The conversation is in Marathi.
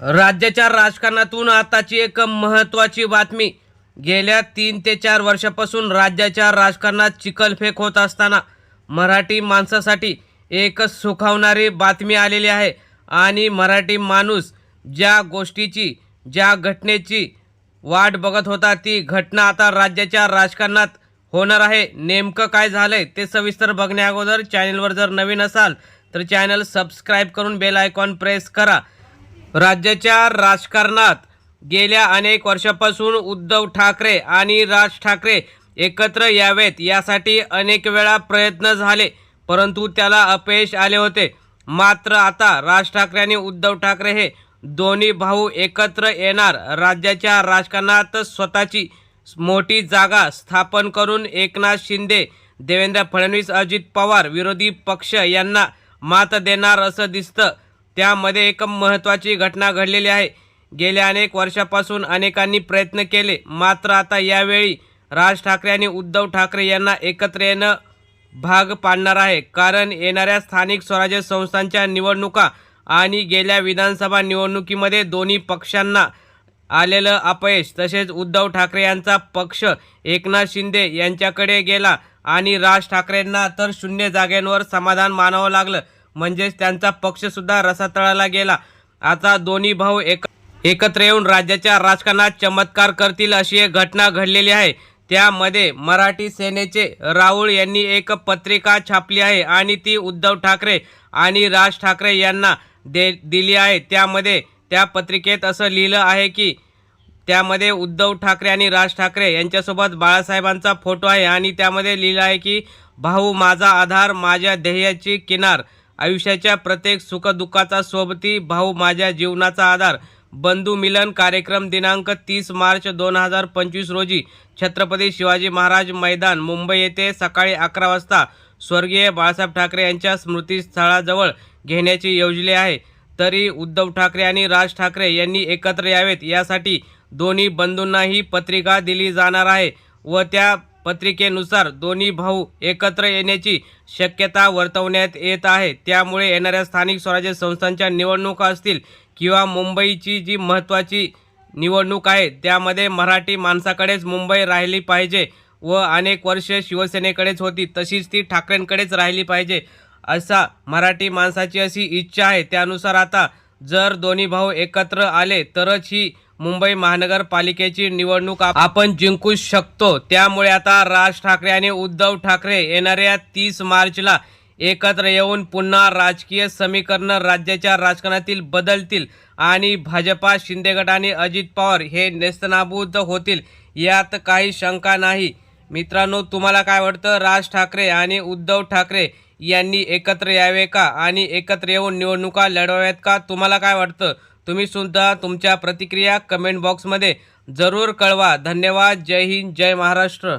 राज्याच्या राजकारणातून आताची एक महत्त्वाची बातमी. गेल्या तीन ते चार वर्षापासून राज्याच्या राजकारणात चिखलफेक होत असताना मराठी माणसासाठी एक सुखावणारी बातमी आलेली आहे. आणि मराठी माणूस ज्या गोष्टीची ज्या घटनेची वाट बघत होता ती घटना आता राज्याच्या राजकारणात होणार आहे. नेमकं काय झालंय ते सविस्तर बघण्या अगोदर चॅनलवर जर नवीन असाल तर चॅनल सबस्क्राईब करून बेल आयकॉन प्रेस करा. राज्याच्या राजकारणात गेल्या अनेक वर्षापासून उद्धव ठाकरे आणि राज ठाकरे एकत्र यावेत यासाठी अनेक वेळा प्रयत्न झाले परंतु त्याला अपयश आले होते. मात्र आता राज ठाकरे आणि उद्धव ठाकरे हे दोन्ही भाऊ एकत्र येणार. राज्याच्या राजकारणात स्वतःची मोठी जागा स्थापन करून एकनाथ शिंदे देवेंद्र फडणवीस अजित पवार विरोधी पक्ष यांना मात देणार असं दिसतं. त्यामध्ये एक महत्त्वाची घटना घडलेली आहे. गेल्या अनेक वर्षापासून अनेकांनी प्रयत्न केले. मात्र आता यावेळी राज ठाकरे आणि उद्धव ठाकरे यांना एकत्र येणं भाग पाडणार आहे. कारण येणाऱ्या स्थानिक स्वराज्य संस्थांच्या निवडणुका आणि गेल्या विधानसभा निवडणुकीमध्ये दोन्ही पक्षांना आलेलं अपयश तसेच उद्धव ठाकरे यांचा पक्ष एकनाथ शिंदे यांच्याकडे गेला आणि राज ठाकरेंना तर शून्य जागेंवर समाधान मानावं लागलं. म्हणजेच त्यांचा पक्षसुद्धा रसातळाला गेला. आता दोन्ही भाऊ एक एकत्र येऊन राज्याच्या राजकारणात चमत्कार करतील अशी एक घटना घडलेली आहे. त्यामध्ये मराठी सेनेचे राहुल यांनी एक पत्रिका छापली आहे आणि ती उद्धव ठाकरे आणि राज ठाकरे यांना दे दिली आहे. त्यामध्ये त्या पत्रिकेत असं लिहिलं आहे की त्यामध्ये उद्धव ठाकरे आणि राज ठाकरे यांच्यासोबत बाळासाहेबांचा फोटो आहे आणि त्यामध्ये लिहिलं आहे की भाऊ माझा आधार माझ्या ध्येयाची किनार. आयुष्याच्या प्रत्येक सुखदुःखाचा सोबती भाऊ माझ्या जीवनाचा आधार. बंधू मिलन कार्यक्रम दिनांक तीस मार्च दोन हजार पंचवीस रोजी छत्रपती शिवाजी महाराज मैदान मुंबई येथे सकाळी अकरा वाजता स्वर्गीय बाळासाहेब ठाकरे यांच्या स्मृतीस्थळाजवळ घेण्याची योजले आहे. तरी उद्धव ठाकरे आणि राज ठाकरे यांनी एकत्र यावेत. यासाठी दोन्ही बंधूंनाही पत्रिका दिली जाणार आहे व त्या पत्रिकेनुसार दोन्ही भाऊ एकत्र येण्याची शक्यता वर्तवण्यात येत आहे. त्यामुळे येणाऱ्या स्थानिक स्वराज्य संस्थांच्या निवडणुका असतील किंवा मुंबईची जी महत्त्वाची निवडणूक आहे त्यामध्ये मराठी माणसाकडेच मुंबई राहिली पाहिजे व अनेक वर्ष शिवसेनेकडेच होती तशीच ती ठाकरेंकडेच राहिली पाहिजे असा मराठी माणसाची अशी इच्छा आहे. त्यानुसार आता जर दोन्ही भाऊ एकत्र आले तरच ही मुंबई महानगरपालिकेची निवडणूक आपण जिंकू शकतो. त्यामुळे आता राज ठाकरे आणि उद्धव ठाकरे येणाऱ्या तीस मार्चला एकत्र येऊन पुन्हा राजकीय समीकरणं राज्याच्या राजकारणातील बदलतील आणि भाजपा शिंदेगट आणि अजित पवार हे नेस्तनाबूत होतील यात काही शंका नाही. मित्रांनो तुम्हाला काय वाटतं? राज ठाकरे आणि उद्धव ठाकरे यांनी एकत्र यावे का? आणि एकत्र येऊन निवडणुका लढवाव्यात का? तुम्हाला काय वाटतं? तुम्ही सुद्धा तुमच्या प्रतिक्रिया कमेंट बॉक्समध्ये जरूर कळवा. धन्यवाद. जय हिंद. जय महाराष्ट्र.